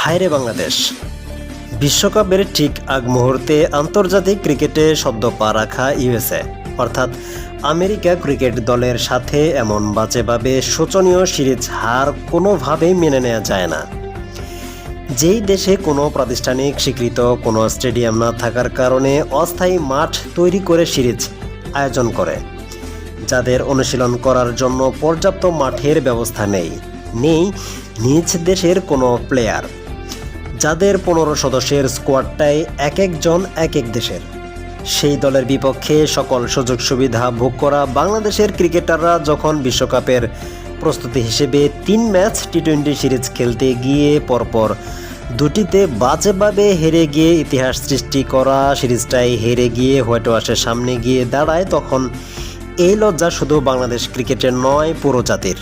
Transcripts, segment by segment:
হায়রে বাংলাদেশ। বিশ্বকাপের ঠিক আগ মুহূর্তে আন্তর্জাতিক ক্রিকেটে শব্দ পা রাখা ইউএসএ। অর্থাৎ আমেরিকা ক্রিকেট দলের সাথে এমন বাজেভাবে শোচনীয় সিরিজ হার কোনোভাবেই মেনে নেওয়া যায় না। যেই দেশে কোনো প্রাতিষ্ঠানিক স্বীকৃত কোনো স্টেডিয়াম না থাকার কারণে অস্থায়ী মাঠ তৈরি করে সিরিজ আয়োজন করে। যাদের অনুশীলন করার জন্য পর্যাপ্ত মাঠের ব্যবস্থা নেই। নেই নিজ দেশের কোনো প্লেয়ার। যাদের পনেরো সদস্যের স্কোয়াডটাই এক একজন এক এক দেশের। সেই দলের বিপক্ষে সকল সুযোগ সুবিধা ভোগ করা বাংলাদেশের ক্রিকেটাররা যখন বিশ্বকাপের প্রস্তুতি হিসেবে তিন ম্যাচ টি টোয়েন্টি সিরিজ খেলতে গিয়ে পরপর দুটিতে বাজেভাবে হেরে গিয়ে ইতিহাস সৃষ্টি করা সিরিজটাই হেরে গিয়ে হোয়াইট ওয়াশের সামনে গিয়ে দাঁড়ায়, তখন এই লজ্জা শুধু বাংলাদেশ ক্রিকেটের নয়, পুরো জাতির।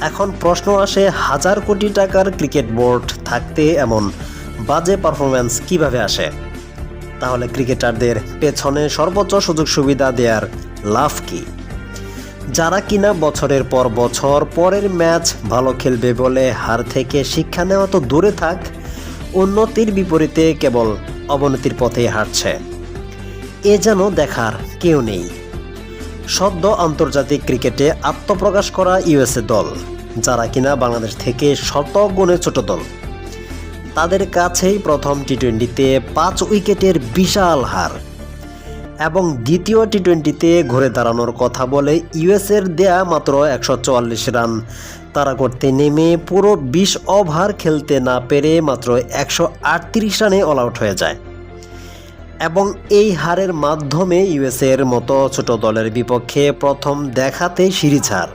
এখন প্রশ্ন আসে, হাজার কোটি টাকার ক্রিকেট বোর্ড থাকতে এমন বাজে পারফরম্যান্স কীভাবে আসে? তাহলে ক্রিকেটারদের পেছনে সর্বোচ্চ সুযোগ সুবিধা দেওয়ার লাভ কি? যারা কিনা বছরের পর বছর পরের ম্যাচ ভালো খেলবে বলে হার থেকে শিক্ষা নেওয়া তো দূরে থাক, উন্নতির বিপরীতে কেবল অবনতির পথে হাঁটছে। এ যেন দেখার কেউ নেই। সদ্য আন্তর্জাতিক ক্রিকেটে আত্মপ্রকাশ করা ইউএসএ দল, যারা কিনা বাংলাদেশ থেকে শত গুণে ছোট দল। তাদের কাছেই প্রথম টি টোয়েন্টিতে পাঁচ উইকেটের বিশাল হার এবং দ্বিতীয় টি টোয়েন্টিতে ঘুরে দাঁড়ানোর কথা বলে ইউএসের দেয়া মাত্র একশো চুয়াল্লিশ রান। তারা করতে নেমে পুরো বিশ ওভার খেলতে না পেরে মাত্র একশো আটত্রিশ রানে অল আউট হয়ে যায়। এবং এই হারের মাধ্যমে ইউএসএর মতো ছোট দলের বিপক্ষে প্রথম দেখাতেই সিরিজ হার।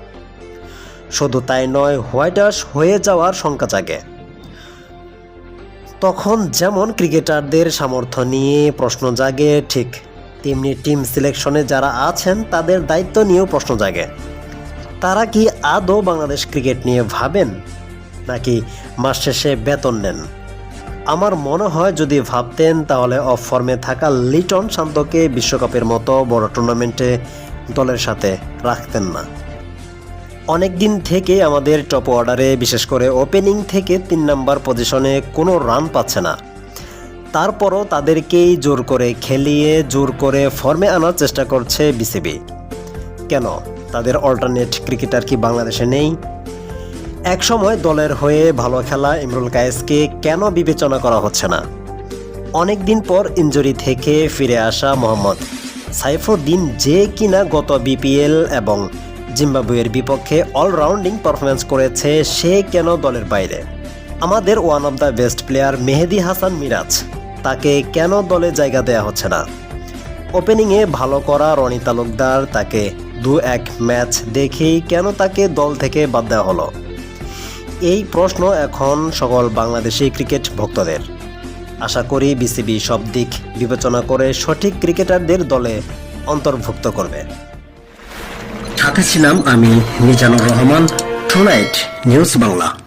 শুধু তাই নয়, হোয়াইট হাউস হয়ে যাওয়ার শঙ্কা জাগে। তখন যেমন ক্রিকেটারদের সামর্থ্য নিয়ে প্রশ্ন জাগে, ঠিক তেমনি টিম সিলেকশনে যারা আছেন তাদের দায়িত্ব নিয়েও প্রশ্ন জাগে। তারা কি আদৌ বাংলাদেশ ক্রিকেট নিয়ে ভাবেন, নাকি মাস শেষে বেতন নেন? আমার মনে হয় যদি ভাবতেন তাহলে অফ ফর্মে থাকা লিটন শান্তকে বিশ্বকাপের মতো বড় টুর্নামেন্টে দলের সাথে রাখতেন না। অনেক দিন থেকে আমাদের টপ অর্ডারে বিশেষ করে ওপেনিং থেকে তিন নাম্বার পজিশনে কোনো রান পাচ্ছে না। তারপরও তাদেরকেই জোর করে খেলিয়ে, জোর করে ফর্মে আনার চেষ্টা করছে বিসিবি। কেন? তাদের অল্টারনেট ক্রিকেটার কি বাংলাদেশে নেই? একসময় দলের হয়ে ভালো খেলা ইমরুল কায়েসকে কেন বিবেচনা করা হচ্ছে না? অনেক দিন পর ইঞ্জুরি থেকে ফিরে আসা মোহাম্মদ। সাইফুদ্দিন যে কিনা গত বিপিএল এবং জিম্বাবুয়ের বিপক্ষে অলরাউন্ডিং পারফরমেন্স করেছে, সে কেন দলের বাইরে? আমাদের one of the best player Mehedi Hasan Miraz, তাকে কেন দলে জায়গা দেওয়া হচ্ছে না? ওপেনিংয়ে ভালো করা রনি তালুকদার তাকে দু এক ম্যাচ দেখেই কেন তাকে দল থেকে বাদ দেওয়া হলো? এই প্রশ্ন এখন সকল বাংলাদেশি ক্রিকেট ভক্তদের। আশা করি বিসিবি সব দিক বিবেচনা করে সঠিক ক্রিকেটারদের দলে অন্তর্ভুক্ত করবে। ঢাকা ছিলাম আমি মিজানুর রহমান টুনাইট নিউজ বাংলা।